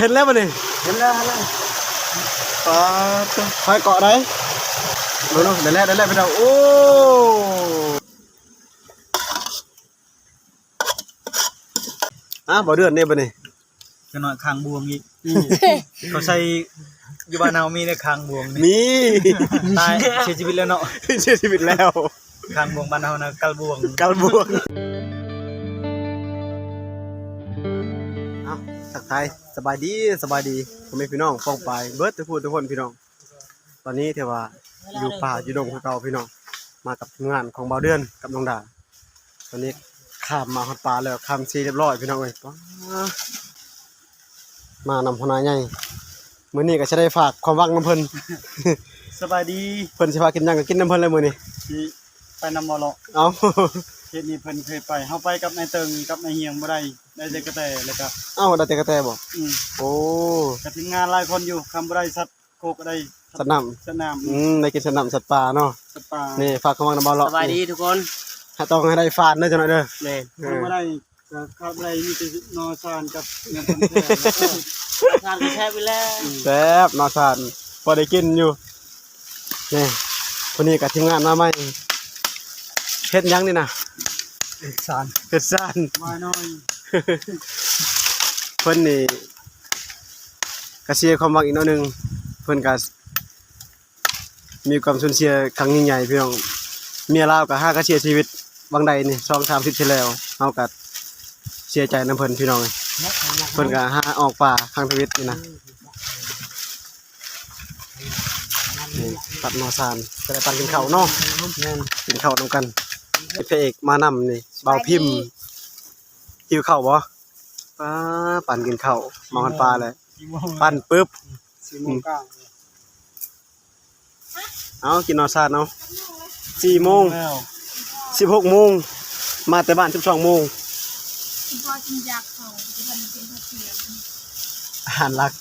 เห็นแล้วบ่นี่เห็นแล้วเห็นแล้วปลาตัวคอยเกาะได้ดูดูเดี๋ยวแรกเดี๋ยวแรกไปดูโอ้อะบ่เดือนนี่บ่นี่จะหน่อยคางบวงอีกเขาใส่อยู่บ้านเรามีในคางบวงนี่มีตายเสียชีวิตแล้วเนาะเสียชีวิตแล้วคางบวงบ้านเรานะกัลบวงกัลบวง ทักทายสบายดีสบายดีผมเป็นพี่น้องฟ้องไปเบิร์ดทุกคนทุกคนพี่น้อง ตอนนี้เทว่าอยู่ป่าอยู่ดงของเราพี่น้อง มากับทีมงานของเบาเดือนกับน้องดา ตอนนี้ข้ามมาฮอดป่าแล้วข้ามซีเรียบร้อยพี่น้องเอ้ยป๊ามานำพนาใหญ่มื้อนี้ก็จะได้ฝากความหวังน้ำเพิ่นสบายดี เพิ่นสิพากินหยังก็กินน้ำเพิ่นเลยมื้อนี้ที่ไปนำมอลอเอา เขตนี้เพิ่นเคยไปเฮาไปกับนายเติงกับนายเฮียงบ่ได้ได้แต่กระแตแล้วก็เอาได้แต่กระแตบ่อืมโอ้กับทีมงานหลายคนอยู่คำบ่ได้สัตว์โคกก็ได้สัตว์น้สนามำอืมได้กินสัตว์น้ำสัตว์ป่าเนาะสัตว์ป่านี่ฝากความหวังน้ำบ่เลาะสบายดีทุกคนถ้าต้องให้ได้ฟาดเด้อจังหน่อยเด้อแม่นเอคำอบ่ได้ก็คำบ่ได้มีแต่นอซานกับเงินเพิ่นแท้ทานก็แช่ไปแล้วแซ่บเนาะสานพอได้กินอยู่นี่คนนี้กับทีมงานมาใหม่ เฮ็ดหยังนี่นะซานเฮ็ดซ่าน มาหน่อยเพิ่นนี่ก็เสียความหวังอีกหน่อยหนึงเพิ่นก็มีความสูญเสียครั้งยิ่งใหญ่พี่น้องเมียลาวก็ห้าก็เสียชีวิตบางใดนี่2 3 0ที่แล้วเฮาก็เสียใจนํเพิ่นพี่น้องเพิ่นก็หาออกป่าครั้งชีวิตนี่นะนี่ตัดหมอซานจะได้ปันกินข้าวเนาะกินข้าวนำกัน พระเอกมานำนี่เบาพิมพ์หิวข้าวบ่ป้าปั่นกินข้าวมองกันปลาเลยสี่โมงปั่นปึ๊บ สี่โมงเก้าเอากินนอนซาดเอาสี่โมงแล้วสิบหกโมงมาแต่บ้านสิบสองโมงพอกินยาเขาจะทำเป็นผักเสียงอาหารหลัก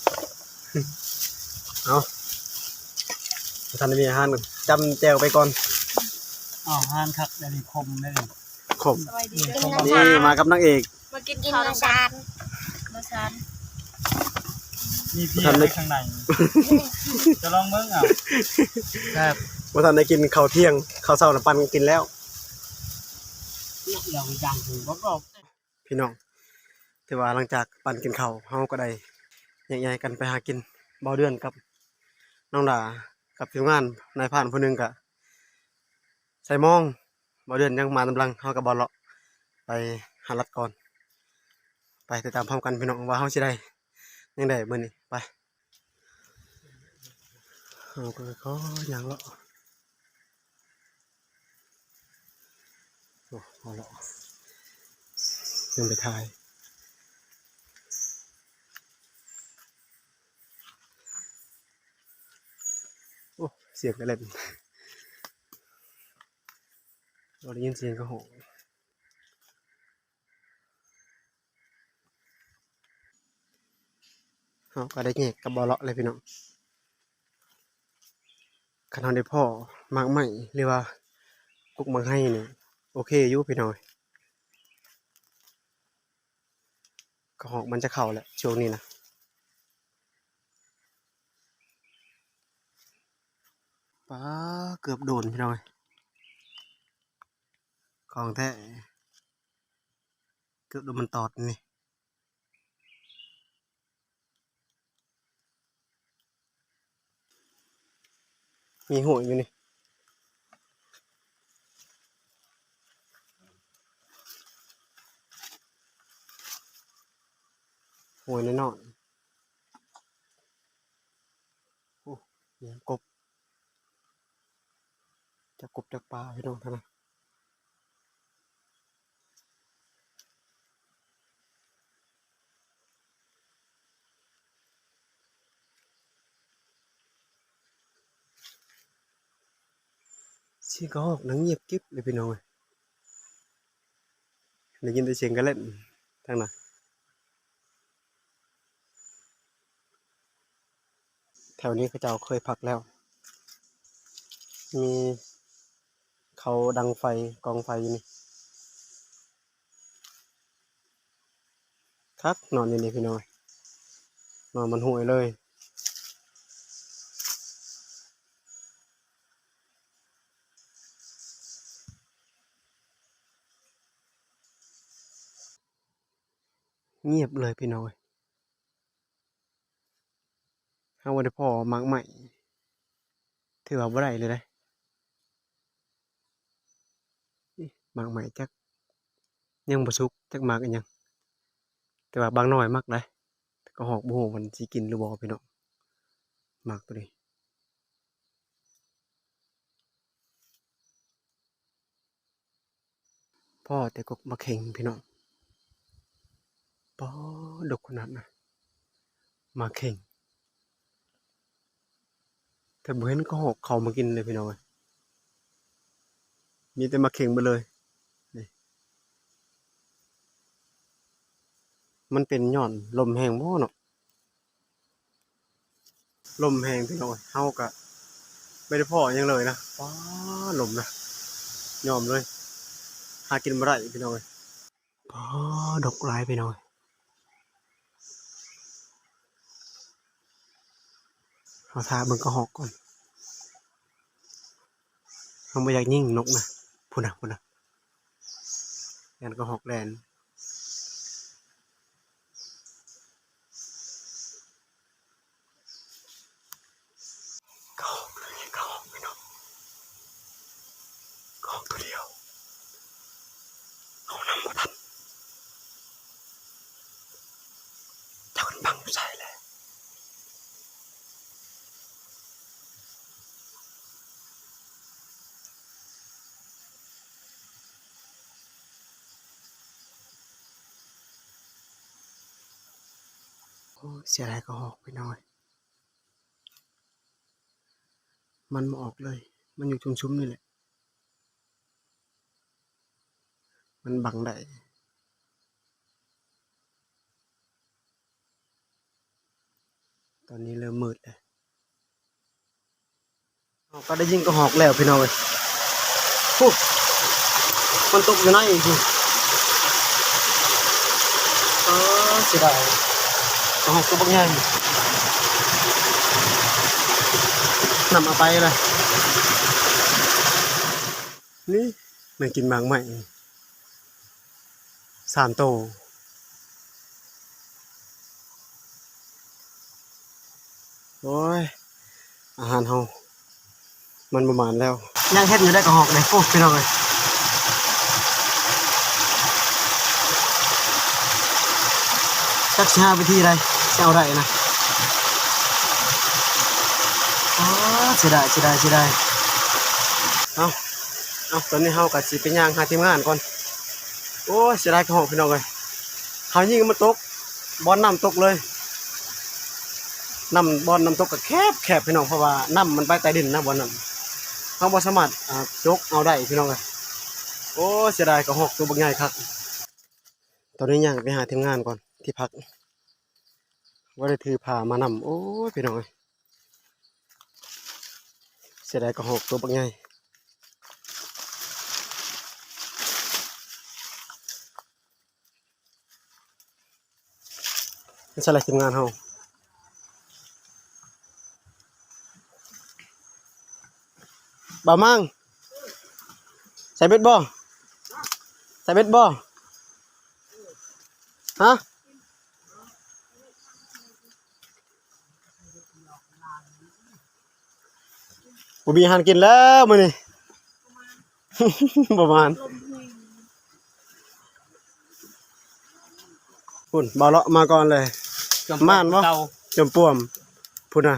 เอาท่านได้มีอาหารจำแจวไปก่อน อ้าวหานคักได้นี่คมได้นี่ขมสบายดีนี่มากับนางเอกมากินข้าวน้ำกันมาชานมีพี่อะไรข้างในจะลองเบิ่งอะครับว่าท่านได้กินข้าวเที่ยงข้าวเช้าน่ะปันกินแล้วเราอย่างถึงบ่รอบพี่น้องถือว่าหลังจากปันกินข้าวเฮาก็ได้แยกย้ายกันไปหากินเบาเดือนกับน้องดากับทีมงานนายผ่านผู้หนึงก็ ใส่มองบาเดือนยังมาตำลังเฮาก็บ่เลาะไปหารัดก่อน ไปติดตามพร้อมกันพี่น้องว่าเฮาสิได้ยังได้มื้อนี้ไปเฮาก็ขออย่างเลาะโอ้เอาเลาะยังไปถ่ายโอ้เสียงกระเล่น เราได้ยินเสียงกระหงเขาก็ได้แงกกับบอเลาะเลยพี่น้องขนาดได้พ่อมากใหม่หรือว่ากุกมังให้เนี่ยโอเคอยู่พี่น้อยกระหอกมันจะเข่าแหละช่วงนี้นะป้าเกือบโดนพี่น้อย ของแท้เกือบโดนมันตอดนี่มีหัวอยู่นี่หัวแน่นอนโอ้ยกบจะกบจากปลาพี่น้องท่านนะ เสียงกระหอกนังเงียบกิ๊บเลยพี่น้องเอ้ยได้ยินแต่เสียงกระเล่นทางนั้นแถวนี้เขาเจ้าเคยพักแล้ว มีเขาดังไฟกองไฟนี่คักนอนอยู่นี่พี่น้อยนอนมันห่วยเลย เงียบเลยพี่น้อยเฮาบ่ได้พ่อหมักใหม่ถือว่าบ่ได้เลยได้อิหมักใหม่จักยังบ่สุกจักหมักอีหยัง แต่ว่าบางน้อยมักได้ก็หอกบ่ฮู้มันสิกินหรือบ่พี่น้องหมักตัวนี้พ่อแต่กกมาเข่งพี่น้อง ปอดกขนาดนะมาเข่ง แต่บ่เห็นก็หกเขามากินเลยพี่น้องเอ้ยมีแต่มาเข่งไปเลย มันเป็นย้อนลมแห้งบ่เนาะลมแห้งพี่น้องเอ้ยเฮากะไม่ได้พอหยังเลยนะป้าลมนะยอมเลย หากินบ่ได้พี่น้องอ้ยปอดกหลายพี่น้อง เอาทาเบิ่งกระหอกก่อนเราไม่อยากยิ่งนกนะพูดนะพูดนะยันกระหอกแลนกระหอกเลยกระหอกไม่นกกระหอกตัวเดียว เอานำมาทันเจ้าคนบังอยู่ใส่เลย โอ้ยเสียดายก็ออกไปหน่อย มันมาออกเลย มันอยู่ชุ่มๆนี่แหละ มันบังได้ตอนนี้เริ่มมืดแล้วอ้าวก็ได้ยิงกระหอกแล้วพี่น้องเลยมันตกอยู่ไหนอีกเออเสียดายกระหอกตัวบางใหญ่ นำเอาไปเลยนี่มันกินหมากใหม่สามโตวโอ้ย อาหารเฮามันประมาณแล้ว ยังเฮ็ดอยู่ได้กระหอกเลยโอ้พี่น้องเลยจักสิหาวิธีใดจะเอาได้นะอ๋อ เสียดายเสียดายเสียดายเอาเอาตอนนี้เฮากับสิไปย่างหาทีมงานก่อน โอ้ยเสียดายกระหอกพี่น้องเลยเฮายิงมันตก บอลน้ำตกเลยน้ำบอลน้ำตกก็แคบแคบพี่น้องเพราะว่าน้ำมันไปใต้ดินนะบอลน้ำเฮาบ่สามารถยกเอาได้พี่น้องเลยโอ้เสียดายกระหอกตัวบางใหญ่ครับตอนนี้ย่างไปหาทีมงานก่อนที่พักว่าได้ถือผ้ามานำโอ้พี่น้องเอ้ย เสียดายกระหอกตัวบางใหญ่นี่ใช่แหละทีมงานเฮาบ่าวมั่งใส่เบ็ดบ่ใส่เบ็ดบ่ฮะ บ่มีอาหารกินแล้วมื้อนี้ ประมาณลมเพลงพุ่นบ่าวเลาะมาก่อนเลยม่านบ่ เก่าจมป่วมพุ่นน่ะ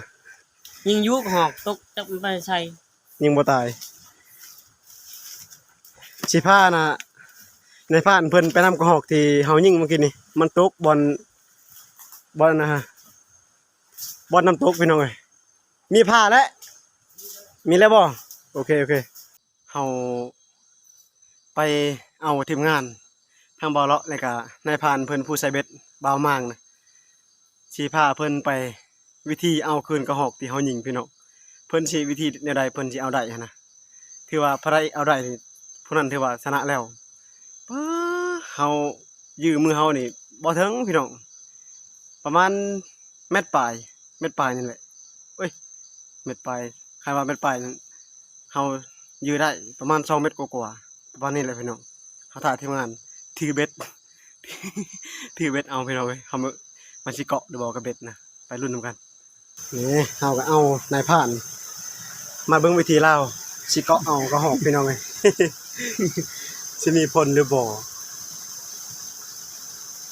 ยิงยุกหอกตกจับมันไปใส่ยิงบ่ตายสิพาน่ะ ในพานเพิ่นไปนำกระหอกที่เฮายิงเมื่อกี้นี่ มันตกบอลบอลนะฮะบอลน้ำตกพี่น้องเอ้ยมีผ้าแล้ว มีแล้วบ่โอเคโอเคเฮาไปเอาทีมงาน ทางบ่าวเลาะแล้วก็นายพานเพิ่นผู้ใส่เบ็ดบ่าวมางนะสิพาเพิ่นไปวิธีเอาคืนกระหอกที่เฮายิงพี่น้องเพิ่นสิวิธีแนวใดเพิ่นสิเอาได้นะถือว่าพระใดเอาได้นี่ผู้นั้นถือว่าชนะแล้วป้าเฮายื้อมือเฮานี่บ่ถึงพี่น้องประมาณเม็ดปลายเม็ดปลายนี่แหละเอ้ยเม็ดปลาย ใครว่าเม็ดปลายนั้นเฮายื้อได้ประมาณ2เม็ดกว่าๆประมาณนี้แหละพี่น้องเฮาถ่ายทีมงานถือเบ็ดถือเบ็ดเอาพี่น้องเว้เฮามามันสิเกาะหรือบ่กับเบ็ดนะไปรุ่นนํกันนี่เฮาก็เอานายผ่าน มาเบิ่งวิธีเล่าสิเกาะเอาก็หอกพี่น้องเอ้ยสิมีผลหรือบ่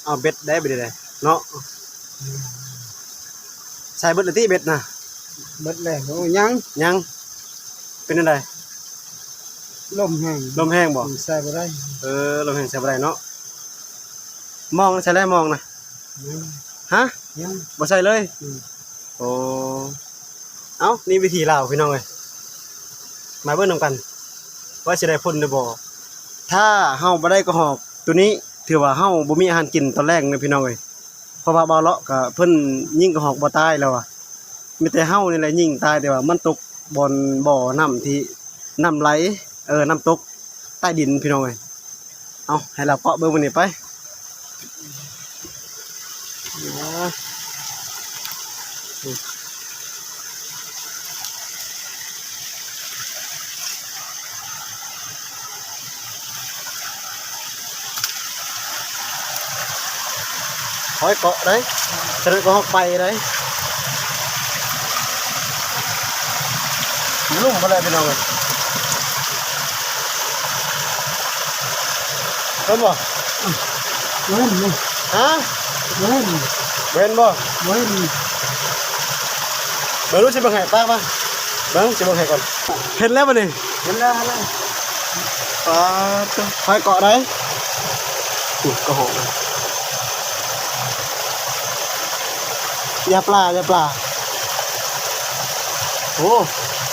เอาเบ็ดได้ได้เลยเนาะใส่เบ็ดละที่เบ็ดนะ เบิดแล้วโอ้ยังยัง เป็นจังไดลมแห้งลมแห้งบ่ใส่บ่ได้ เออลมแห้งใส่บ่ได้เนาะมองใส่ได้มองนะยังฮะยังบ่ใส่เลยอืมโอ้เอ้านี่วิธีลาวพี่น้องเอ้ยมาเบิ่งนำกัน ว่าสิได้ผลหรือบ่ถ้าเฮาบ่ได้ก็หอกตัวนี้ถือว่าเฮาบ่มีอาหารกินตอนแรกเลยพี่น้องเอ้ยเพราะว่าบ่าวเลาะก็เพิ่นยิงก็หอกบ่ตายแล้วอะ มีแต่เฮานี่แหละยิงตายแต่ว่ามันตกบอนบ่อน้ำที่น้ำไหลเออน้ำตกใต้ดินพี่น้องเอ้ยเอาให้เราเปาะเบิ่งมื้อนี้ไปอ่า khỏi cọ đấy cho nên có học bay đấy lúc mà lại bên nào rồi đúng không เว้นนี่ hả เว้น bên บ่เว้น bên lúc chỉ bằng hải ta ba vâng chỉ bằng hải còn hết lép rồi này เห็นแล้วแล้ว à, phải cọ đấy Ui, có hộ này. Dạ pla, dạ pla. Ồ, ao, ý ngôi nưng. Ồ. Dạ pla đây.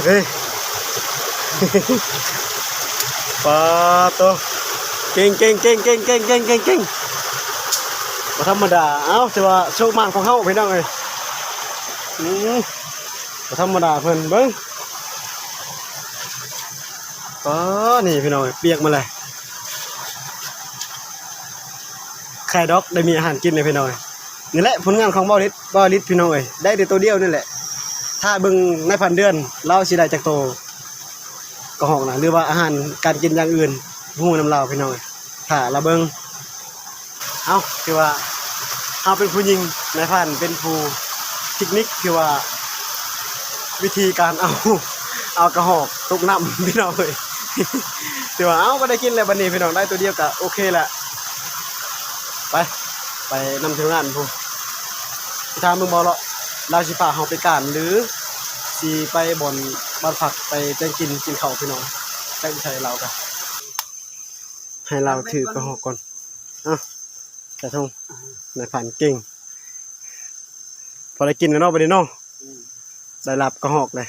Ao mê, alo, alo. Đâu đâu, để lại, để lại bên đầu. Ô. Ghê. Ba to. Kinh kinh kinh kinh kinh kinh kinh kinh. บ่ธรรมดา เอ้าแต่ว่าโชคมานของเฮาพี่น้องเอ้ยอืมบ่ธรรมดาเพิ่นเบิ่งก็นี่พี่น้องเปียกมาเลยไข่ด็อกได้มีอาหารกินเลยพี่น้องนี่แหละผลงานของบอลิสบอลิสพี่น้องเอ้ยได้แต่ตัวเดียวนี่แหละ ถ้าเบิ่งในพันเดือนเราสิได้จากโตก็หอกนะหรือว่าอาหารการกินอย่างอื่นหูน้ำเราพี่น้องเอ้ยถ้าเราเบิ่งเอาคือว่าเอาเป็นผู้หญิงในพันเป็นผู้เทคนิคคือว่า วิธีการเอาเอากระหอกตุกน้ำพี่น้องเลยถือว่าเอาก็ได้กินแล้วบันนี้พี่น้องได้ตัวเดียวก็โอเคแหละไปไปนำทีมงานพูทางมึงบอลละ เราสิพาเฮาไปการหรือสิไปบ่นบ้านผักไปจ้งกินกินข้าวพี่น้องแจ้งใช้เรากันให้เราถือกระหอกก่อนอะแต่ทงนผ่านเก่ง พอได้กินกันเนาะไปดิเนาะได้รับกระหอกเลย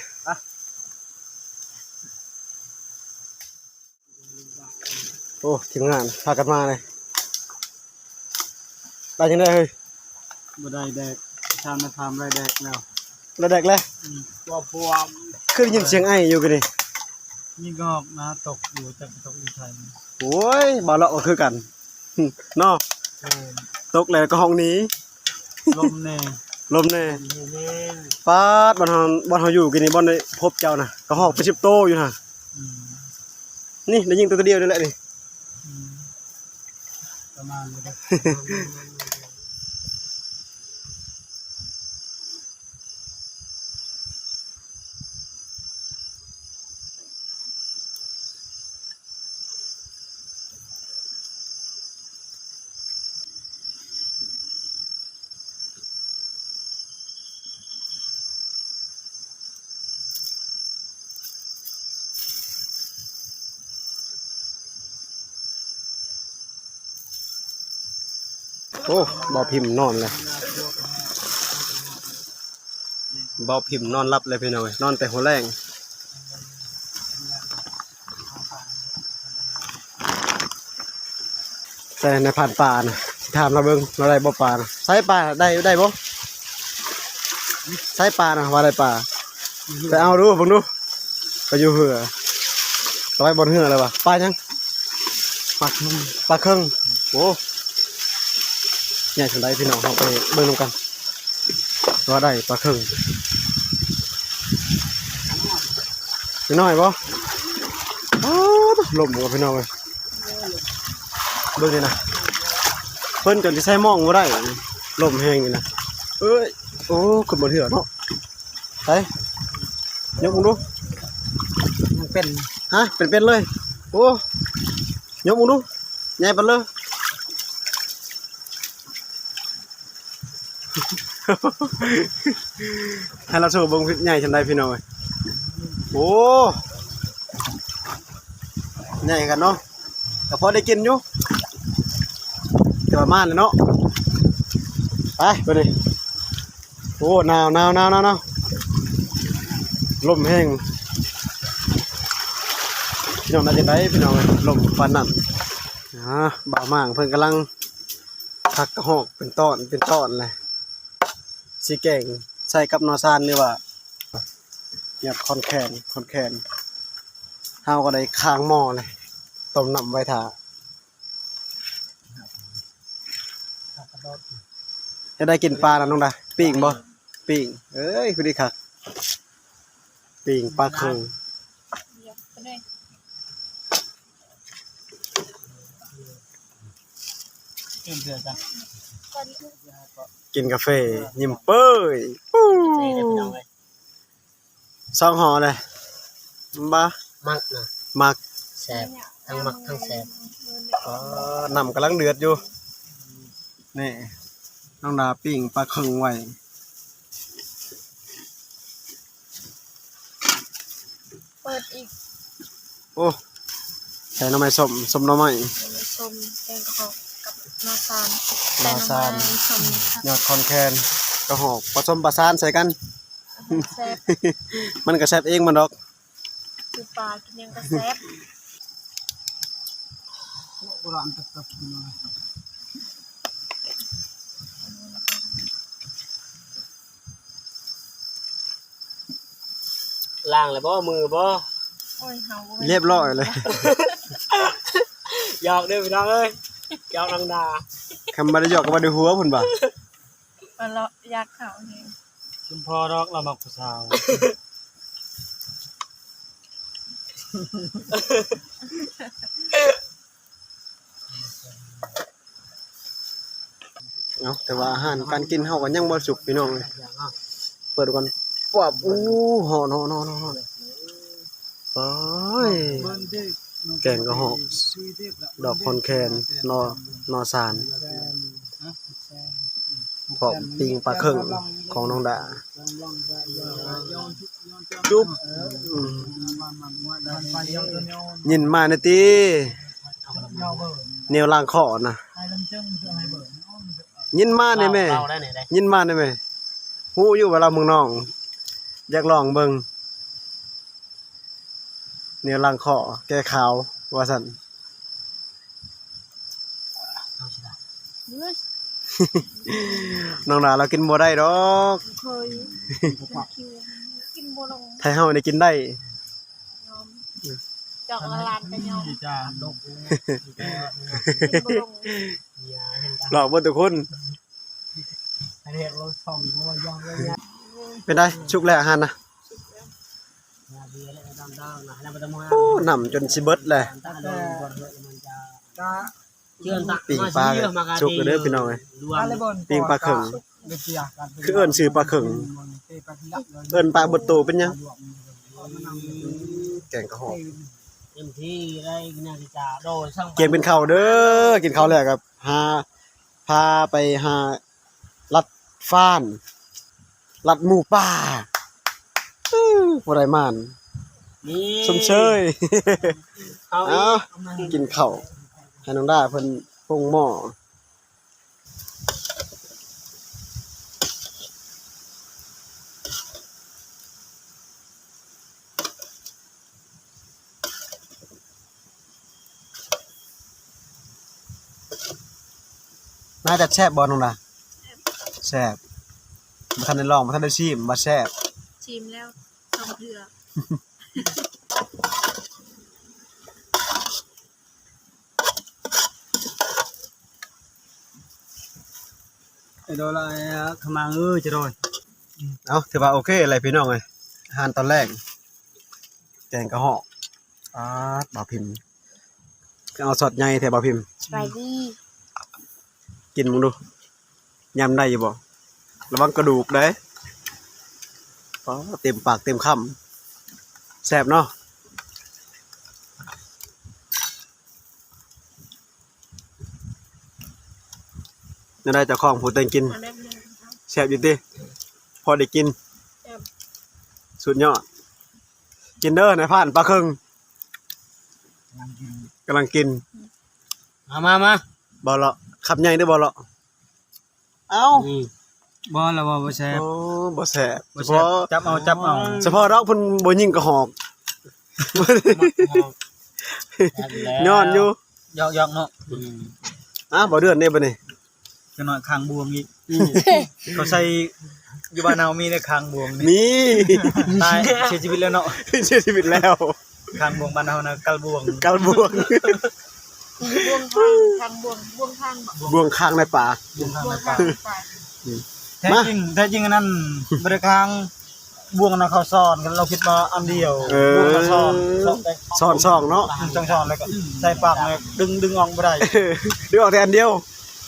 โอ้ทีมงานพากันมาเลยได้ยังได้เฮ้ยบ่ได้แดก ทำมาทำไรแดกแล้วระดักเลยตัวพวมคือได้ยินเสียงไอ้อยู่กันนี่นี่ก็มาตกอยู่แต่ตกอยู่ไทยโอ้ยบาเลาะก็คือกันเนาะเออตกแล้วก็ห้องนี้ ลมแน่ลมแน่เล่นปาดบอลเฮาบอลเฮาอยู่กันนี่บอลได้พบเจ้านะก็หอกไปสิบโตอยู่นะอืมนี่ได้ยิงตัวเดียวนี่แหละนี่ อืมประมาณนี้ครับ อ้บอพิมพ์นอนเลยเบาพิมพ์นอนรับเลยพี่น้อยนอนแต่หัวแรงแต่ในผ่านป่านะถามเราเบิ่งเราได้บ่ป่านะใช้ป่าได้ได้บ่ใช้ป่านะว่าได้ป่าไปเอาดูเบิ่งดูไปอยู่เหือไปบนเหือเลยวะปลายังปลาครึ่งปลาครึ่งโอ้ ใหญ่ถึงได้พี่น้องเราไปเบิ่งนำกันว่าได้ปลาครึ่งนิดหน่อยบ่อ้าวลมกับพี่น้องเลยเบิ่งนี่นะเพิ่นจนที่ใช้หมองบ่ได้ลมแห้งนี่นะเอ้ยโอ้ขึ้นบนเหือเนาะไปยกมึงดูมันเป็นฮะเป็นเป็นเลยโอ้ยกมึงดูใหญ่ไปเลย ให้เราโชว์บงใหญ่ชันได้พี่น้อยโอ้ใหญ่กันเนาะแต่พอได้กินอยู่แต่ว่ามาเลยเนาะไปไปดิโอ้หนาวหนาวหนาวหนาวลมแห้งพี่น้องน่าจะได้พี่น้องลมฟันนั่นอ่าบ่าวมางเพิ่นกำลังพักกระหอกเป็นตอนเป็นตอนเลย สีแกงใส่กับนอซานนี่ว่าหยัดคอนแคนคอนแคนเฮาก็ได้ค้างหม้อเลยต้มน้ำไว้ทาจะได้กินปลาแล้วน้องดาปิ้งบ่ปิ้งเอ้ยคือดีคักปิ้งปลาเคืองเดี๋ยวไปเกลือจ้ะ กินกาแฟยิ้มเป้ยปู้ใส่ได้พี่น้องเลยซองห่อเลยบ้ามักนะมักแซ่บทั้งมักทั้งแซ่บก็นำกำลังเดือดอยู่นี่น้องดาปิ้งปลาเคึงไว้เปิดอีก โอ้ใส่หน้ำไม้ส้มส้มหน้ำไม้ส้มแกงกระหอกกับ นาซานนาซานแต่น้ำมันส้มยอดคอนแคนกระหอกผสมประสานใส่กันแซ่บมันก็แซ่บเองมันดอกคือปลากินยังก็แซ่บโบราณตับตับพี่น้อยล่างเลยบ่มือบ่โอ้ยเฮาบ่เรียบร้อยเลยหยอกเด้อพี่น้องเอ้ย หยอกนังดาคำบาได้หยอกกับาได้หัวพุ่นบ่ามันเลาะยากเขาเองชุมพอดอกเรามักผู้สาวเนาะแต่ว่าอาหารการกินเฮาก็ยังบ่สุกพี่น้องเลยอย่างอะเปิดก่อนปอบอู้หอนหอนหอนหอนโอ้ย แกงกระหอกดอกคอนแคนนอนอสานพร้อมปิงปลาเคิงของน้องดาจุ๊บอืมยินมาในตีแนวล่างขอนะยินมาในแม่เราได้ไหนได้ยินมาในแม่ฮู้อยู่เวลามึงน้อง อยากลองเบิ่ง แนวล่างขอแก้ขาวว่าซั่นเอาสิล่ะเฮ้ยน้องดาเรากินบ่ได้ดอกเคยคิวกินบ่ลงไทยเฮาได้กินได้ยอมจอกละลานไปยอมที่จะดกกินบ่ลงอย่าเห็นตาหลอกเบ่ทุกคนอันนี้เราส่องเพราะว่ายองเลยนะเป็นได้ชุกแล้วอาหารนะอย่าเบียร์แล้วดำดำนะแล้วมันจะมา โอ้น้ำจนสิเบิดเลยตั้งแต่ก่อนเลยมันจะเชื่อมตะปิ้งปลาสุกเด้อพี่น้องเอ้ยรวมปิ้งปลาเขิงคือเอิ้นชื่อปลาเขิงเอิ้นปลาบดโตเป็นหยังแกงกระหอกเต็มที่ได้นาฬิกาโดยช่างเกมเป็นข้าวเด้อกินข้าวแล้วครับหาพาไปหาลัดฟ้านลัดหมูป่าอื้อบ่ได้มาน นี่มเชยเอาากินเข่าให้น้องได้เพิ่นพงหม้อน่าจะแซ่บบอลน้องด้าแซ่บบ่ทันได้ลองมาทันได้ชิมมาแซ่บชิมแล้วทำเทือ ไอ้โดนอะไรขมังเอ้ยจะโดนเอ้าถือว่าโอเคอะไรพี่น้องเอ้ยอาหารตอนแรก แกงกระหอกอ่าบ่าวพิมพ์เอาสดใหญ่แท้บ่าวพิมพ์สบายดีกินมึงดูยำได้อยู่บ่ระวังกระดูกเด้อ๋อเต็มปากเต็มคำ แซ่บเนาะนี่ได้เจ้าของผู้แต่งกินมาได้เลยครับแซ่บอยู่ติพอได้กินแซ่บสุดยอด กินเด้อในผ่านปลาครึ่งกำลังกิน มามามาบ่เลาะขับใหญ่เด้อบ่เลาะเอ้า บอลละบอลบ่แซ่บโอ้บ่แซ่บบ่เฉแซ่บพาะจับเอาจับเอาเฉพาะเราเพิ่นบ่ยิงกระหอกย้อนอยู่ยอกยอกเนาะอะบ่เดือนนี่บัดนี้จะหน่อยคางบวมอีกเขาใส่อยู่บ้านเฮามีแต่คางบวมนี่มีตายเสียชีวิตแล้วเนาะเสียชีวิตแล้ว คางบวมบ้านเฮานะกัลบวงกาบวงบ่วงทางทางบ่วงบ่วงทางบ่บวงข้างในป่า บวงคางบ่วในงปาทากงไป แท้จริงแท้จริงอันนั้นบ่ได้คางบวงนะเขาซ่อนกันเราคิดมาอันเดียวเอบวงอมาซ่อนซ่อนไปซ่อนซ่องเนาะจังซ่อนแล้วก็ใส่ปากเลยดึงดึงออกบ่ได้ดึงออกแต่อันเดียว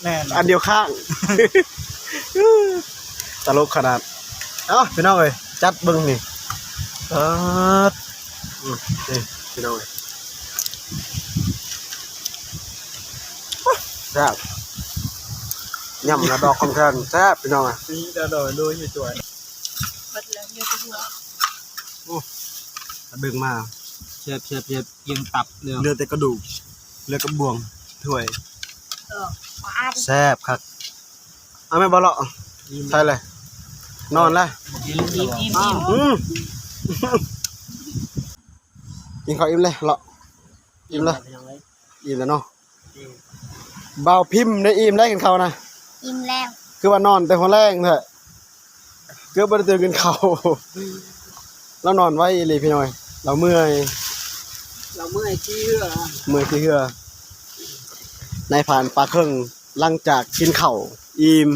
แน่นอันเดียวข้าง ตลกขนาด เอ้าพี่น้องเอ้ยจัดเบิ่งนี่เอออืมนี่พี่น้องเอ้ยแซ่บ ยำนะดอกคำแคนแซ่บพี่น้องอะสีดาดอยโดยอยู่ตัวเบิดแล้วเยอะตัวเบิ่งมาเสียบเสียบเสียบเอียงตับเรื่องเหลือแต่กระดูกเหลือกระบวงถ้วยเออมาอาบแซ่บครับเอาไม่บ่เลาะใช่เลยนอนแล้วอิ่มอิ่มอิ่มอิ่มอืมกินข้าวอิ่มเลยเลาะอิ่มเลยอิ่มแล้วเนาะเบาวพิมพ์ได้อิ่มได้กินข้าวนะ อิ่มแล้วคือว่านอนแต่หัวแรงเถอะเกือบบ่ได้ตื่นกินข้าวแล้วนอนไว้อีหลีพี่น้อย เราเมื่อยเราเมื่อยขี้เหือเมื่อยที่เหือในผ่านปลาเครื่องหลังจากกินข้าวอิ่ม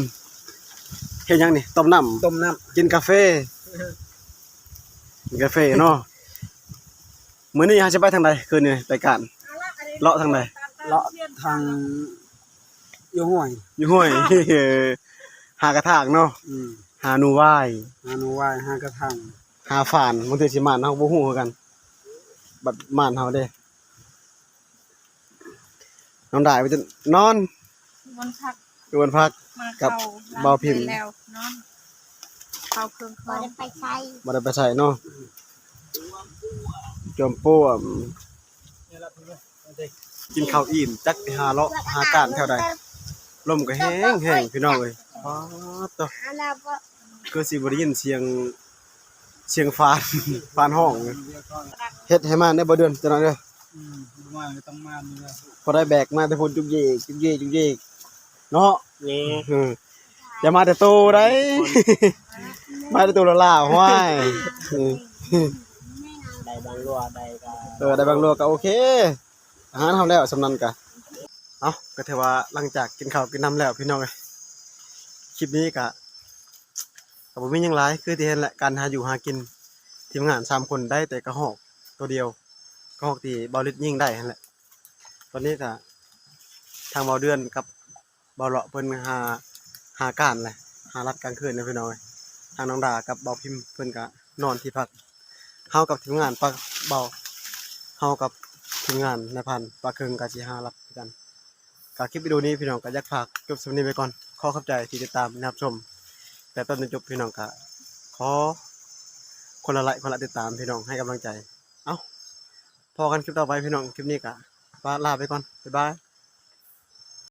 เฮ็ดหยังนี่ต้มน้ำต้มน้กินกาแฟกินกาแฟเนาะมื้อนี้เฮาจะไปทางใดคืนนี้ไปการเลาะทางไหนำเลาะทาง อยู่ห้วยอยู่ห้วย หากระถางเนาะอืมหาหนูวาย หาหนูวายหากระทังหาฝานบางทีสิมานเฮาบ่ฮู้คือกัน บัดมานเฮาเด้น้องได้ไปจนนอนวันพักอยู่บนพัก มากับเข้าเบาพิมพ์ แล้วนอนเข้าเครื่องเขาไปใช้บ่ได้ไปใส่เนาะจอมป่วมนี่ละพี่เว้ยเอาเด็กกินข้าวอิ่มจักไปหาเลาะหาการแถวใด ลมก็แห้งแห้งพี่น้องเอ้ยป๊าดตอแล้วก็คือสิบ่ได้ยินเสียงเสียงฟ้านฟ้านห้องเฮ็ดให้มันได้บ่เดือนจังนั้นเด้ออืมดูมาก็ต้องมานี่ละพอได้แบกมาแต่พุ่นจุกเยกจุกเยกจุกเยกเนาะนี่เอออย่ามาแต่โตได้มาแต่โตละล่าห้วยเออได้บางรัวได้ก็เออได้บางโลก็โอเคอาหารทำแล้วสำนันกะ เอาก็ถือว่าหลังจากกินข้าวกินน้ำแล้วพี่น้องเอ้ยคลิปนี้กะก็บ่มียังหลคือที่เห็นแหละการหาอยู่หากินทีมงานสามคนได้แต่กระหอกตัวเดียวกระหอกที่เบาลิดยิงได้นั่นแหละ ตอนนี้ก็ทางเบาเดือนกับเบาเลาะเพิ่นหาหาการแหละหารัดกลางคืนนะพี่น้องเอ้ยทางน้องดากับเบาพิมพ์เพิ่นก็นอนที่พักเฮากับทีมงานปะเบาเฮากับทีมงานในพันปลาเคิงกาจิฮารับ กันกคลิปวิดีโอนี้พี่น้องก็อยากฝากจบสำนี้ไปก่อน ขอขอบใจที่ติดตามนะครับชม แต่ตอนจนจบพี่น้องก็ขอคนละไลค์คนละติดตามพี่น้องให้กำลังใจ เอ้าพอกันคลิปต่อไปพี่น้องคลิปนี้ก็ลาไปก่อนบ๊ายบาย